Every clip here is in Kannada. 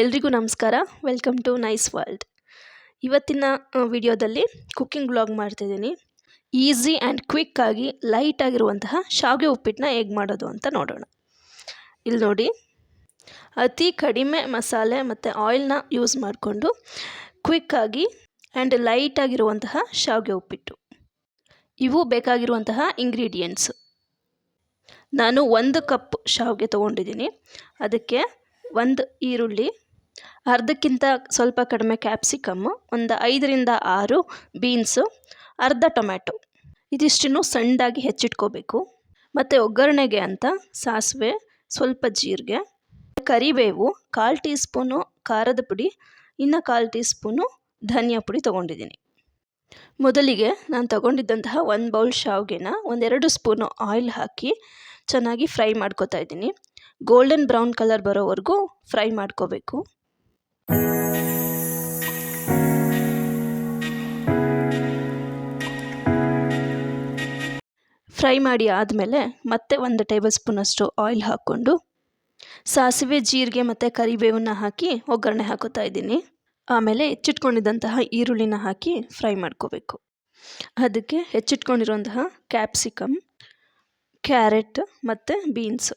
ಎಲ್ರಿಗೂ ನಮಸ್ಕಾರ. ವೆಲ್ಕಮ್ ಟು ನೈಸ್ ವರ್ಲ್ಡ್ ಇವತ್ತಿನ ವಿಡಿಯೋದಲ್ಲಿ ಕುಕ್ಕಿಂಗ್ ಬ್ಲಾಗ್ ಮಾಡ್ತಿದ್ದೀನಿ. ಈಸಿ ಆ್ಯಂಡ್ ಕ್ವಿಕ್ಕಾಗಿ ಲೈಟಾಗಿರುವಂತಹ ಶಾವಿಗೆ ಉಪ್ಪಿಟ್ಟನ್ನ ಹೇಗೆ ಮಾಡೋದು ಅಂತ ನೋಡೋಣ. ಇಲ್ಲಿ ನೋಡಿ. ಅತಿ ಕಡಿಮೆ ಮಸಾಲೆ ಮತ್ತು ಆಯಿಲ್ನ ಯೂಸ್ ಮಾಡಿಕೊಂಡು ಕ್ವಿಕ್ಕಾಗಿ ಆ್ಯಂಡ್ ಲೈಟಾಗಿರುವಂತಹ ಶಾವಿಗೆ ಉಪ್ಪಿಟ್ಟು. ಇವು ಬೇಕಾಗಿರುವಂತಹ ಇಂಗ್ರೀಡಿಯೆಂಟ್ಸು ನಾನು ಒಂದು ಕಪ್ ಶಾವಿಗೆ ತೊಗೊಂಡಿದ್ದೀನಿ. ಅದಕ್ಕೆ ಒಂದು ಈರುಳ್ಳಿ ಅರ್ಧಕ್ಕಿಂತ ಸ್ವಲ್ಪ ಕಡಿಮೆ ಕ್ಯಾಪ್ಸಿಕಮ್ಮು ಒಂದು ಐದರಿಂದ ಆರು ಬೀನ್ಸು, ಅರ್ಧ ಟೊಮ್ಯಾಟೊ. ಇದಿಷ್ಟನ್ನು ಸಣ್ಣದಾಗಿ ಹೆಚ್ಚಿಟ್ಕೋಬೇಕು. ಮತ್ತು ಒಗ್ಗರಣೆಗೆ ಅಂತ ಸಾಸಿವೆ, ಸ್ವಲ್ಪ ಜೀರಿಗೆ, ಕರಿಬೇವು, ಕಾಲು ಟೀ ಸ್ಪೂನು ಖಾರದ ಪುಡಿ, ಇನ್ನು ಕಾಲು ಟೀ ಸ್ಪೂನು ಧನಿಯಾ ಪುಡಿ ತೊಗೊಂಡಿದ್ದೀನಿ. ಮೊದಲಿಗೆ ನಾನು ತಗೊಂಡಿದ್ದಂತಹ ಒಂದು ಬೌಲ್ ಶಾವಿಗೆನ ಒಂದೆರಡು ಸ್ಪೂನು ಆಯಿಲ್ ಹಾಕಿ ಚೆನ್ನಾಗಿ ಫ್ರೈ ಮಾಡ್ಕೊತಾ ಇದ್ದೀನಿ. ಗೋಲ್ಡನ್ ಬ್ರೌನ್ ಕಲರ್ ಬರೋವರೆಗೂ ಫ್ರೈ ಮಾಡ್ಕೋಬೇಕು. ಫ್ರೈ ಮಾಡಿ ಆದಮೇಲೆ ಮತ್ತೆ ಒಂದು ಟೇಬಲ್ ಸ್ಪೂನಷ್ಟು ಆಯಿಲ್ ಹಾಕ್ಕೊಂಡು, ಸಾಸಿವೆ, ಜೀರಿಗೆ ಮತ್ತು ಕರಿಬೇವನ್ನ ಹಾಕಿ ಒಗ್ಗರಣೆ ಹಾಕೋತಾ ಇದ್ದೀನಿ. ಆಮೇಲೆ ಹೆಚ್ಚಿಟ್ಕೊಂಡಿದ್ದಂತಹ ಈರುಳ್ಳಿನ ಹಾಕಿ ಫ್ರೈ ಮಾಡ್ಕೋಬೇಕು. ಅದಕ್ಕೆ ಹೆಚ್ಚಿಟ್ಕೊಂಡಿರುವಂತಹ ಕ್ಯಾಪ್ಸಿಕಮ್ ಕ್ಯಾರೆಟ್ ಮತ್ತು ಬೀನ್ಸ್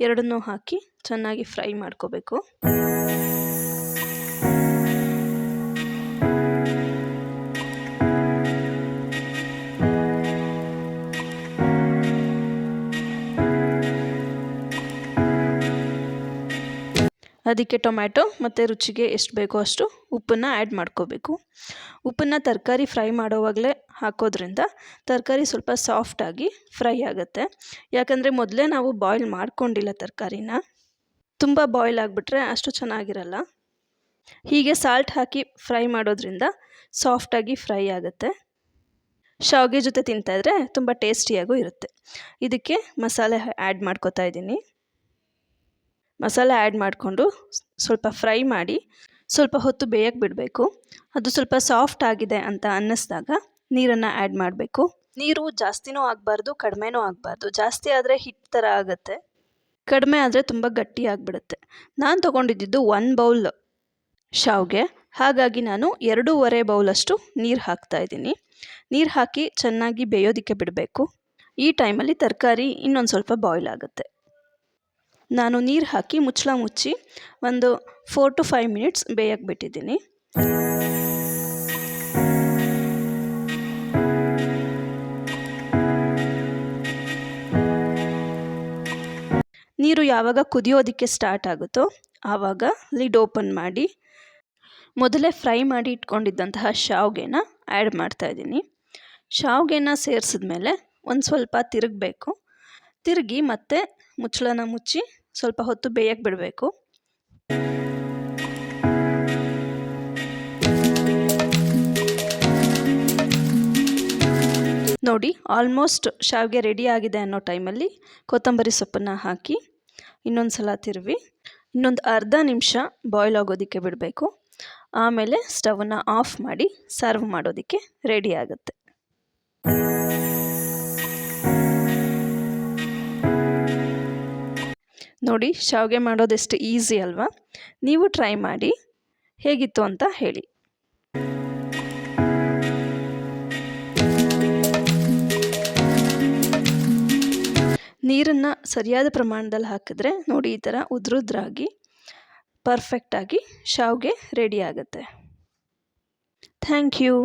ಎರಡನ್ನೂ ಹಾಕಿ ಚೆನ್ನಾಗಿ ಫ್ರೈ ಮಾಡ್ಕೋಬೇಕು. ಅದಕ್ಕೆ ಟೊಮ್ಯಾಟೊ ಮತ್ತು ರುಚಿಗೆ ಎಷ್ಟು ಬೇಕೋ ಅಷ್ಟು ಉಪ್ಪನ್ನು ಆ್ಯಡ್ ಮಾಡ್ಕೋಬೇಕು. ಉಪ್ಪನ್ನು ತರಕಾರಿ ಫ್ರೈ ಮಾಡೋವಾಗಲೇ ಹಾಕೋದ್ರಿಂದ ತರಕಾರಿ ಸ್ವಲ್ಪ ಸಾಫ್ಟಾಗಿ ಫ್ರೈ ಆಗುತ್ತೆ. ಯಾಕಂದರೆ ಮೊದಲೇ ನಾವು ಬಾಯ್ಲ್ ಮಾಡ್ಕೊಂಡಿಲ್ಲ ತರಕಾರಿನ. ತುಂಬ ಬಾಯ್ಲ್ ಆಗಿಬಿಟ್ರೆ ಅಷ್ಟು ಚೆನ್ನಾಗಿರಲ್ಲ. ಹೀಗೆ ಸಾಲ್ಟ್ ಹಾಕಿ ಫ್ರೈ ಮಾಡೋದ್ರಿಂದ ಸಾಫ್ಟಾಗಿ ಫ್ರೈ ಆಗುತ್ತೆ. ಶಾವಿಗೆ ಜೊತೆ ತಿಂತಾಯಿದ್ರೆ ತುಂಬ ಟೇಸ್ಟಿಯಾಗೂ ಇರುತ್ತೆ. ಇದಕ್ಕೆ ಮಸಾಲೆ ಆ್ಯಡ್ ಮಾಡ್ಕೋತಾ ಇದ್ದೀನಿ. ಮಸಾಲೆ ಆ್ಯಡ್ ಮಾಡಿಕೊಂಡು ಸ್ವಲ್ಪ ಫ್ರೈ ಮಾಡಿ ಸ್ವಲ್ಪ ಹೊತ್ತು ಬೇಯಕ್ಕೆ ಬಿಡಬೇಕು. ಅದು ಸ್ವಲ್ಪ ಸಾಫ್ಟ್ ಆಗಿದೆ ಅಂತ ಅನ್ನಿಸ್ದಾಗ ನೀರನ್ನು ಆ್ಯಡ್ ಮಾಡಬೇಕು. ನೀರು ಜಾಸ್ತಿನೂ ಆಗಬಾರ್ದು, ಕಡಿಮೆನೂ ಆಗಬಾರ್ದು. ಜಾಸ್ತಿ ಆದರೆ ಹಿಟ್ ಥರ ಆಗುತ್ತೆ. ಕಡಿಮೆ ಆದರೆ ತುಂಬ ಗಟ್ಟಿ ಆಗಿಬಿಡುತ್ತೆ. ನಾನು ತೊಗೊಂಡಿದ್ದು ಒನ್ ಬೌಲ್ ಶಾವ್ಗೆ. ಹಾಗಾಗಿ ನಾನು ಎರಡೂವರೆ ಬೌಲಷ್ಟು ನೀರು ಹಾಕ್ತಾ ಇದ್ದೀನಿ. ನೀರು ಹಾಕಿ ಚೆನ್ನಾಗಿ ಬೇಯೋದಕ್ಕೆ ಬಿಡಬೇಕು. ಈ ಟೈಮಲ್ಲಿ ತರಕಾರಿ ಇನ್ನೊಂದು ಸ್ವಲ್ಪ ಬಾಯ್ಲ್ ಆಗುತ್ತೆ. ನಾನು ನೀರು ಹಾಕಿ ಮುಚ್ಚಳ ಮುಚ್ಚಿ ಒಂದು ಫೋರ್ ಟು ಫೈವ್ ಮಿನಿಟ್ಸ್ ಬೇಯಕ್ಕೆ ಬಿಟ್ಟಿದ್ದೀನಿ ನೀರು ಯಾವಾಗ ಕುದಿಯೋದಕ್ಕೆ ಸ್ಟಾರ್ಟ್ ಆಗುತ್ತೋ ಆವಾಗ ಲಿಡ್ ಓಪನ್ ಮಾಡಿ ಮೊದಲೇ ಫ್ರೈ ಮಾಡಿ ಇಟ್ಕೊಂಡಿದ್ದಂತಹ ಶಾವ್ಗೆನ ಆ್ಯಡ್ ಮಾಡ್ತಾಯಿದ್ದೀನಿ ಶಾವಿಗೆನ ಸೇರಿಸಿದ್ಮೇಲೆ ಒಂದು ಸ್ವಲ್ಪ ತಿರುಗಬೇಕು. ತಿರುಗಿ ಮತ್ತೆ ಮುಚ್ಚಳನ ಮುಚ್ಚಿ ಸ್ವಲ್ಪ ಹೊತ್ತು ಬೇಯಕ್ಕೆ ಬಿಡಬೇಕು. ನೋಡಿ ಆಲ್ಮೋಸ್ಟ್ ಶಾವಿಗೆ ರೆಡಿ ಆಗಿದೆ ಅನ್ನೋ ಟೈಮಲ್ಲಿ ಕೊತ್ತಂಬರಿ ಸೊಪ್ಪನ್ನು ಹಾಕಿ ಇನ್ನೊಂದು ಸಲ ತಿರುವಿ. ಇನ್ನೊಂದು ಅರ್ಧ ನಿಮಿಷ ಬಾಯ್ಲ್ ಆಗೋದಕ್ಕೆ ಬಿಡಬೇಕು. ಆಮೇಲೆ ಸ್ಟವನ್ನು ಆಫ್ ಮಾಡಿ ಸರ್ವ್ ಮಾಡೋದಕ್ಕೆ ರೆಡಿ ಆಗುತ್ತೆ. ನೋಡಿ, ಶಾವಿಗೆ ಮಾಡೋದೆಷ್ಟು ಈಸಿ ಅಲ್ವಾ? ನೀವು ಟ್ರೈ ಮಾಡಿ, ಹೇಗಿತ್ತು ಅಂತ ಹೇಳಿ. ನೀರನ್ನು ಸರಿಯಾದ ಪ್ರಮಾಣದಲ್ಲಿ ಹಾಕಿದ್ರೆ ನೋಡಿ, ಈ ಥರ ಉದ್ರುದ್ರಾಗಿ ಪರ್ಫೆಕ್ಟಾಗಿ ಶಾವಿಗೆ ರೆಡಿ ಆಗುತ್ತೆ. Thank you